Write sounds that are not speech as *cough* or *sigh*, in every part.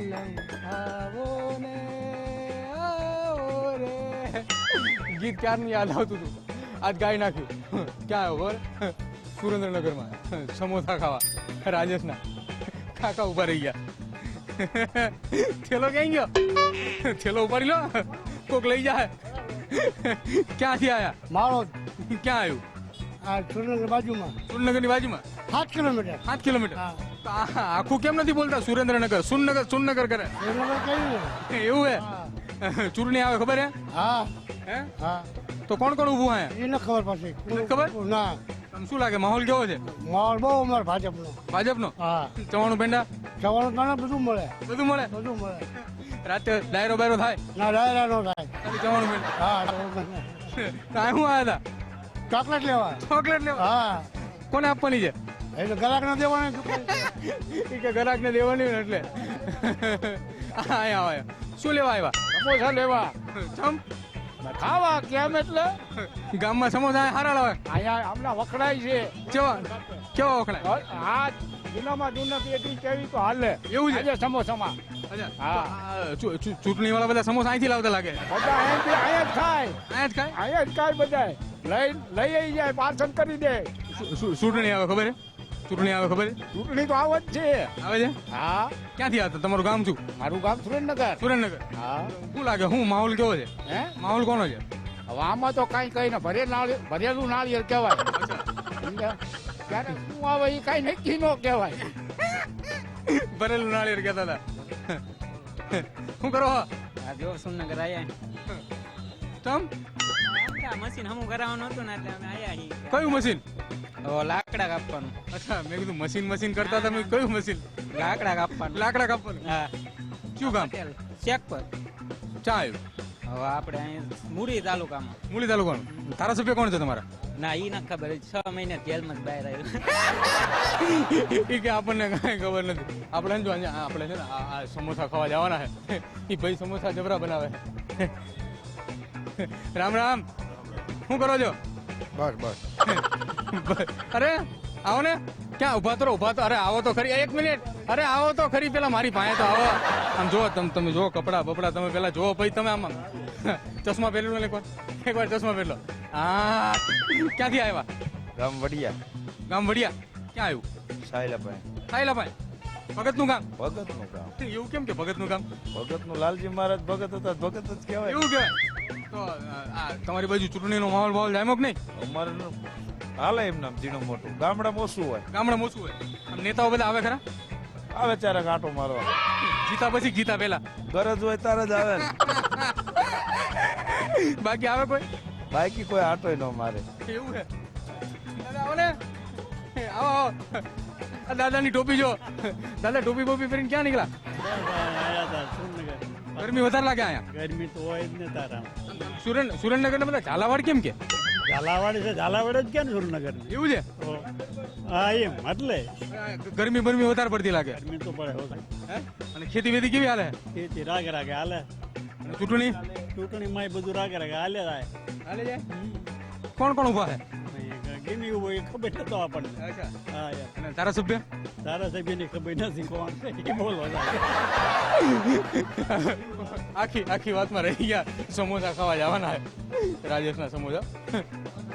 લઈ આવો ને આવો રે ગીત ક્યારનું યાદ આવતું હતું? આજ ગાઈ નાખ્યું ક્યાં આવ્યો? ખબર સુરેન્દ્રનગરમાં. સમોસા ખાવા. રાજેશના. કાકા ઊભા રહી ગયા. થેલો ક્યાં ગયો? થેલો ઉપાડી લો. કોક લઈ જાય. ક્યાંથી આયા? માળો. ક્યાં આવ્યું? આ સુરેન્દ્ર બાજુમાં. સુરેન્દ્રનગરની બાજુમાં? સાત કિલોમીટર. સાત કિલોમીટર. હા. તો આ આખું કેમ નથી બોલતા? સુરેન્દ્રનગર સુનનગર સુનનગર કરે. એવું હે? ચૂંટણી આવે ખબર હે? હા. હે? હા. તો કોણ કોણ ઊભું આયા એ ખબર પડશે. ખબર? ના. તમને શું લાગે માહોલ કેવો છે? માહોલ બહુ અમારે ભાજપનો. ભાજપનો? હા. ચવાણું પેંડા ચવાણું તને બધું મળે. બધું મળે? બધું મળે. રાતે ડાયરો બાયરો થાય? ના ડાયરા નો થાય. ખાલી ચવાણું પેંડા હા કાંઈ હું આવ્યા હતા? ચોકલેટ લેવા. ચોકલેટ લેવા? હા. કોને આપવાની છે? એટલે ગ્રાહક ના દેવાની કે દેવાની હોય ને એટલે. આયા આવ્યા શું લેવા આવ્યા? સમોસા લેવા. ચમ. ખાવા કેમ એટલે? ગામમાં સમોસા હારા લાવે અહીંયા હમણાં વખણાય છે. કેવા? કેવા વખણાય? હા જૂનામાં જૂના પેટી કેવી તો હાલે. એવું છે? સમોસામાં. ચૂંટણી વાળા બધા સમોસા અહીંથી લાવતા લાગે. બધા અહીંયા જ ખાય. અહીંયા જ ખાય? અહીંયા જ ખાય બધા લઈ લઈ આવી જાય પાર્સલ કરી દે. ચૂંટણી આવે ખબર છે? ચૂંટણી આવે ખબર છે? ચૂંટણી તો આવ જ છે. આવે છે? હા. ક્યાંથી આવતા તમારું ગામ શું? મારું ગામ સુરેન્દ્રનગર. સુરેન્દ્રનગર. હા. શું લાગે? હું માહોલ કેવો છે? હે? માહોલ કોનો છે? હવે આમાં તો કાંઈ કઈ ને ભરે નાળિયેર ભરેલું નાળિયેર કહેવાય. સમજ્યા? ક્યારે શું આવે એ કાંઈ નક્કી ન કહેવાય. ભરેલું નાળિયેર કહેતા હતા. શું કરો હો? આ જો સુરનગર આયા. તમ? આ મશીન હમું કરાવવાનું હતું ને એટલે અમે આયા છીએ. કયું મશીન? લાકડા કાપવાનું. અચ્છા મેં કીધું મશીન મશીન કરતા તમે કયું મશીન લાકડા કાપવાનું. લાકડા કાપવાનું? હા. શું કામ? ચેક પર. ચા આવ્યું હવે આપણે અહીં મૂળી તાલુકામાં. મૂળી તાલુકાનું? ધારાસભ્ય કોણ છે તમારા? ના ઈ ના ખબર છ મહિને જેલમાં જ બહાર આવ્યો. એ કે આપણને કાંઈ ખબર નથી. આપણે જો આપણે છે ને આ આ સમોસા ખાવા જવાના છે. એ ભાઈ સમોસા જબરા બનાવે. રામ રામ. શું કરો છો? બસ બસ. *laughs* *laughs* અરે આવો ને. ક્યાં ઊભા તો ઊભા તો. અરે આવો તો ખરી. એક મિનિટ. અરે આવો તો ખરી. પેલા મારી પાસે તો આવો. આમ જો તમે તમે જો કપડા બપડા. તમે પેલા જો ભાઈ તમે આમ *laughs* ચશ્મા પહેરેલો ને એકવાર. એકવાર ચશ્મા પહેરેલો હા ક્યાંથી આવ્યા? ગામ વડિયા. ગામ વડિયા. ક્યાં આવ્યું? સાયલાભાઈ. ખાઈલા ભાઈ ભગતનું ગામ? ભગતનું ગામ. એવું કેમ કે ભગતનું ગામ? ભગતનું લાલજી મહારાજ ભગત હતા ભગત જ કહેવાય. એવું કહેવાય. તો આ તમારી બાજુ ચૂંટણીનો માહોલ માહોલ જામ્યો કે નહીં? અમારે નું હાલે એમ નામ ઝીણું મોટું. ગામડામાં ઓછું હોય. ગામડામાં ઓછું હોય. આમ નેતાઓ બધા આવે ખરા? આવે ચારે આંટો મારવા. જીતા પછી જીતા પહેલા. ગરજ હોય તારે જ આવે ને. *laughs* બાકી આવે કોઈ? બાકી કોઈ આંટોય ન મારે. એવું છે દાદા આવો ને. આવો આવો. આ દાદાની ટોપી જો. દાદા ટોપી બોપી પહેરીને ક્યાં નીકળ્યા? ગરમી વધારે લાગે અહીંયા. ગરમી તો હોય જ ને તારા સુરેન સુરેન્દ્રનગર બધા ઝાલાવાડ કેમ કે? ઝાલાવાડી છે ઝાલાવાડી જ ક્યાં સુરનગર એવું છે? હા એમ એટલે. ગરમી બરમી વધારે પડતી લાગે. ગરમી તો પડે હે અને ખેતી વેતી કેવી હાલે? ખેતી રાગે રાગે હાલે. અને ચૂંટણી? ચૂંટણીમાં એ બધું રાગે રાગે હાલે જાય. હાલે જાય? કોણ કોણ ઊભા છે? ગમી હોય એ ખબર નતો આપણને. હા યાર. અને ધારાસભ્ય? ધારાસભ્યની ખબર નથી કોણ છે એ બોલો આખી આખી વાતમાં રહી ગયા. સમોસા ખાવા જવાના રાજેશ રાજેશના સમોસા.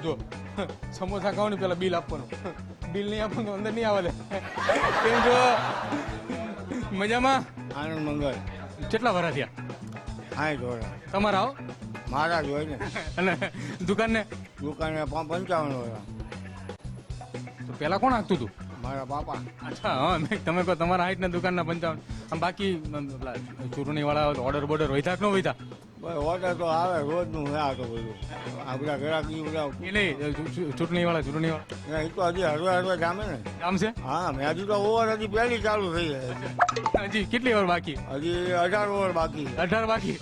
જો સમોસા ખાવાનું પેલા બિલ આપવાનું. બિલ નહીં આપવાનું તો અંદર નહીં આવે કેમ છો? મજામાં? આનંદ મંગળ કેટલા વરા થયા? હા જોડે તમારા આવો. મારા જ હોય ને. અને દુકાનને? દુકાને પંચાવન હોય તો પેલા કોણ હાંકતું હતું મારા બાપા અચ્છા હા મેં તમે કહો તમારા હાઈટના દુકાનના પંચાવન. આમ બાકી વાળા ઓર્ડર બોર્ડર વૈધા કે ન હોય ભાઈ ઓર્ડર તો આવે રોજનું હે આ તો બધું. આ બધા ગ્રાહક ઈ બધા એ ચૂંટણી વાળા ચૂંટણી વાળા એ તો હજી હળવા હરવે જામે ને. આમ છે? હા મેં હજી તો ઓવર હજી પહેલી ચાલુ થઈ છે હજી. કેટલી વાર બાકી? હજી અઢાર ઓવર બાકી. અઢાર બાકી.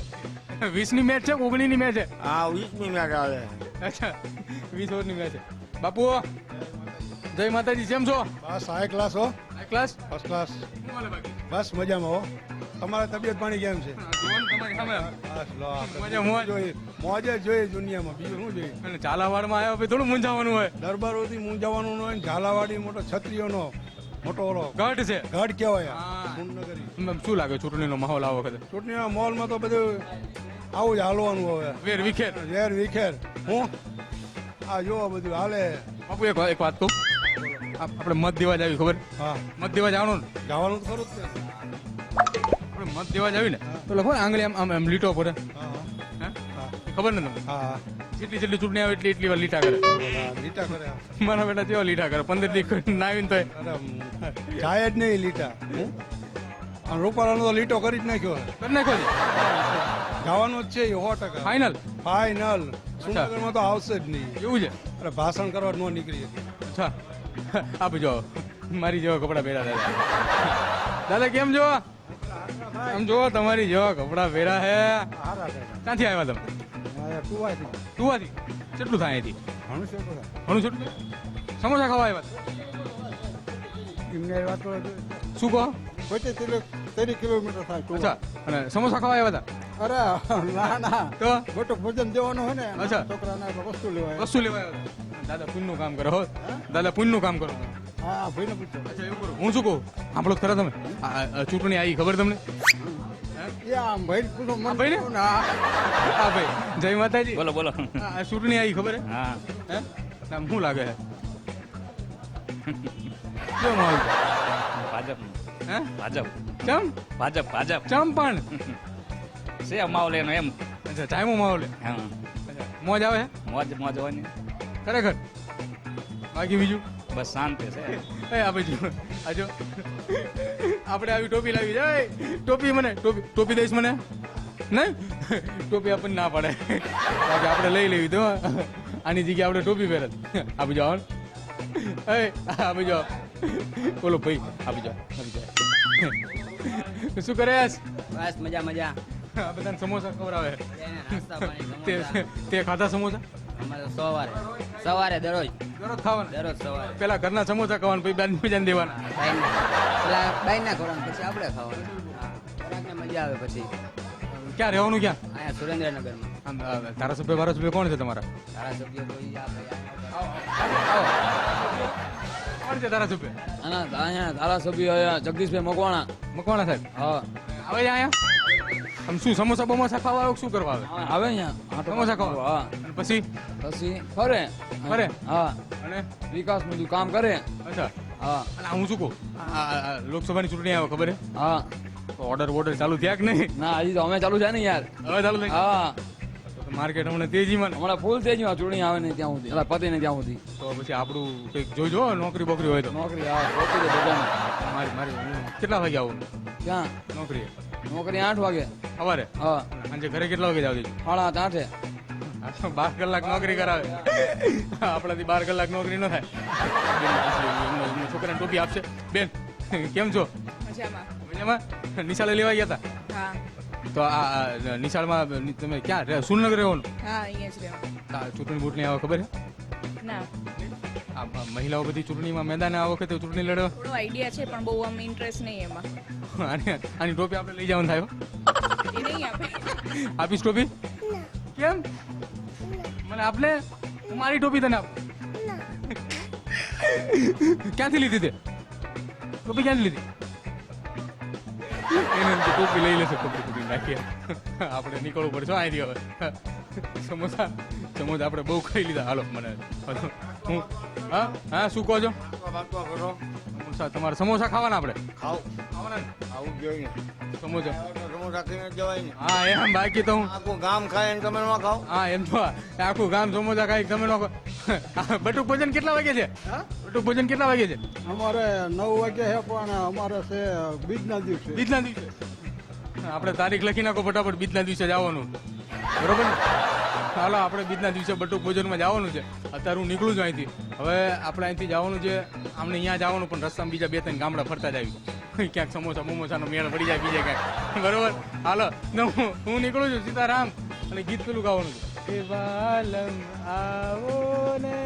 વીસની મેચ છે ઓગણીની મેચ છે? હા વીસમી મેચ આવે અચ્છા વીસ ઓવરની મેચ છે. બાપુ જય માતાજી કેમ છો? બસ હાઈ ક્લાસ હો. ક્લાસ ફર્સ્ટ ક્લાસ બસ મજામાં હો. તમારા તબિયત પાણી કેમ છે? મોજે. જોઈએ. દુનિયામાં. બીજું શું જોઈએ? અને ઝાલાવાડમાં આવ્યા થોડું મૂંઝાવાનું હોય. દરબારોથી મૂંઝાવાનું હોય ને ઝાલાવાડી મોટો છત્રીઓનો મોટો ઓલો ગઢ છે. ગઢ કહેવાય. શું લાગે ચૂંટણીનો માહોલ આ વખતે ચૂંટણીના મોલમાં તો બધું આવું જ હાલવાનું હવે. વેર વિખેર. વેર વિખેર. હું? આ જો બધું હાલે. બાપુ એક એક વાત કહું. આપણે મત દેવા જાવી ખબર? હા. મત દેવા જવાનું જવાનું તો ખરું જ મત દેવા જાવી ને તો લખો આંગળી આમ આમ લીટો પડે ખબર ને તમને? જેટલી જેટલી ચૂંટણી આવે એટલી એટલી વાર લીટા કરે. લીટા કરે મારા બેટા જેવા લીટા કરે? પંદર દી ના આવીને તો જાય જ નહીં લીટા. આ રૂપાલાનો તો લીટો કરી જ નાખ્યો. કરી નાખ્યો જવાનું જ છે સો ટકા. ફાઇનલ ફાઇનલ સુરનગરમાં તો આવશે જ નહીં. એવું છે? અરે ભાષણ કરવા ન નીકળી શકે અચ્છા. આપી જો મારી જેવા કપડા પહેરા દાદા. દાદા કેમ જો આમ જો તમારી જેવા કપડા પહેરા હે ક્યાંથી આવ્યા તમે? કુવાથી. કેટલું થાય અહીંથી? ઘણું છોટું સમોસા ખાવા આવ્યા શું કહો? તેરી કિલોમીટર થાય અચ્છા અને સમોસા ખાવા આવ્યા અરે ના ના. હતા તો? બટુક ભોજન દેવાનું હોય ને અચ્છા. છોકરાને વસ્તુ લેવાય. વસ્તુ લેવા આવ્યા દાદા પુણ્યનું કામ કરો હો. દાદા પુણ્યનું કામ કરો હા ભાઈ પૂછો. અચ્છા એવું કરો. હું શું કહું? સાંભળો ખરા તમે. ચૂંટણી આવી ખબર તમને? જય માતાજી. બોલો બોલો. ચૂંટણી આવી ખબર હે? હા. હે? આમ શું લાગે છે માહોલ ભાજપ. હે? ભાજપ. ચમ? ભાજપ ભાજપ. ચમ પણ? છે માહોલ એનો એમ. અચ્છા ટાઈમો માહોલ છે. હા. મોજ આવે મોજ મોજ હોય ને. ખરેખર. બાકી બીજું? બસ શાંતિ છે એ આ બાજુ આ જો. આપણે આવી ટોપી લાવી જાય ટોપી મને ટોપી ટોપી દઈશ મને. નહીં? ટોપી આપણને ના પડે. બાકી આપણે લઈ લેવી તો. આની જગ્યાએ આપણે ટોપી પહેરત આપી જાઓ આપી જાઓ એ આ બાજુ બોલો ભાઈ આ જાઓ આપી જાઓ શું કરે બસ મજા મજા. આ બધાને સમોસા ખવડાવે. આવે તે તે ખાધા સમોસા? અમારે સવારે. સવારે દરરોજ. દરરોજ ખાવાનું? દરરોજ સવારે. પેલા ઘરના સમોસા ખાવાનું પછી બેન બીજાને દેવાના? પેલા બાઈના ખોરાક પછી આપણે ખાવાનું. મજા આવે પછી. ક્યાં રહેવાનું ક્યાં? અહીંયા સુરેન્દ્રનગરમાં. ધારાસભ્ય ધારાસભ્ય કોણ છે તમારા? ધારાસભ્ય તો આપણે કોણ છે ધારાસભ્ય? આના અહીંયા ધારાસભ્ય જગદીશભાઈ મકવાણા. મકવાણા સાહેબ? હા. આવે અહીંયા? આમ શું સમોસા બમોસા ખાવા આવે શું કરવા આવે? આવે અહીંયા સમોસા ખાવા. હા. પછી? પછી ફરે. ફરે? હા. અને? વિકાસનું કામ કરે. અચ્છા. હા. અને હું શું કહું? લોકસભાની ચૂંટણી આવે ખબર હે. હા ઓર્ડર વોર્ડર ચાલુ થયા કે નહીં? ના હજી તો અમે ચાલુ છે ને યાર. હવે ચાલુ થઈ હા. માર્કેટ હમણાં તેજીમાં. હમણાં ફૂલ તેજીમાં ચૂંટણી આવે ને ત્યાં સુધી. એટલે પતે ને ત્યાં સુધી. તો પછી આપણું કંઈક જોઈજો નોકરી બોકરી હોય તો. નોકરી હા નોકરી મારી મારી કેટલા વાગે આવું? ક્યાં? નોકરી નોકરી આઠ વાગે. સવારે? હા. સાંજે ઘરે કેટલા વાગે જાવ છો? સાડા આઠ આઠે. બાર કલાક નોકરી કરાવે. આપણાથી બાર કલાક નોકરી ન થાય. છોકરાને ટોપી આપશે બેન કેમ છો મજામાં નિશાળે લેવા ગયા હતા તો આ નિશાળમાં તમે ક્યાં સુરનગર રહેવાનું હા અહીંયા જ રહેવાનું ચૂંટણી બૂટણી આવે ખબર છે ના મહિલાઓ બધી ચૂંટણીમાં મેદાને આ વખતે ચૂંટણી લડવા થોડો આઈડિયા છે પણ બહુ આમ ઇન્ટરેસ્ટ નહીં એમાં. આની આની ટોપી આપણે લઈ જવાનું થાય એ નહીં આપે. આપીશ ટોપી કેમ? મને આપને? મારી ટોપી તને આપ. ક્યાંથી લીધી તે? ટોપી ક્યાંથી લીધી? એને ટોપી લઈ લેશે ટોપી ટોપી નાખીએ આપણે નીકળવું પડશે અહીંથી હવે. સમોસા સમોસા આપણે બહુ ખાઈ લીધા. હાલો મને હું? હા? હા શું કહો છો? વાતો કરો સમોસા તમારે સમોસા ખાવાના આપણે? ખાવ. ખાવાના ને? આવું જોઈએ. સમોસા. સમોસા ખાઈને જવાય ને. હા એમ બાકી તો હું આખું ગામ ખાય ને તમે ન ખાવ? હા એમ તો આખું ગામ સમોસા ખાઈ તમે લોકો બટુક ભોજન કેટલા વાગે છે? બટુક ભોજન કેટલા વાગે છે? અમારે નવ વાગે છે પણ અમારે છે બીજના દિવસે. બીજના દિવસે. આપણે તારીખ લખી નાખો ફટાફટ બીજના દિવસે જવાનું બરોબર ને? હાલો, આપણે બીજના દિવસે બટુક ભોજનમાં જવાનું છે. અત્યારે હું નીકળું છું અહીંથી. હવે આપણે અહીંથી જવાનું છે, આમને અહીંયા જવાનું, પણ રસ્તામાં બીજા બે ત્રણ ગામડા ફરતા જ આવ્યું ક્યાંક સમોસા, મોમોસાનો મેળ પડી જાય, બીજે ક્યાંક. બરોબર? હાલો હું હું નીકળું છું, સીતારામ, અને ગીત પેલું ગાવાનું છે. આવો ને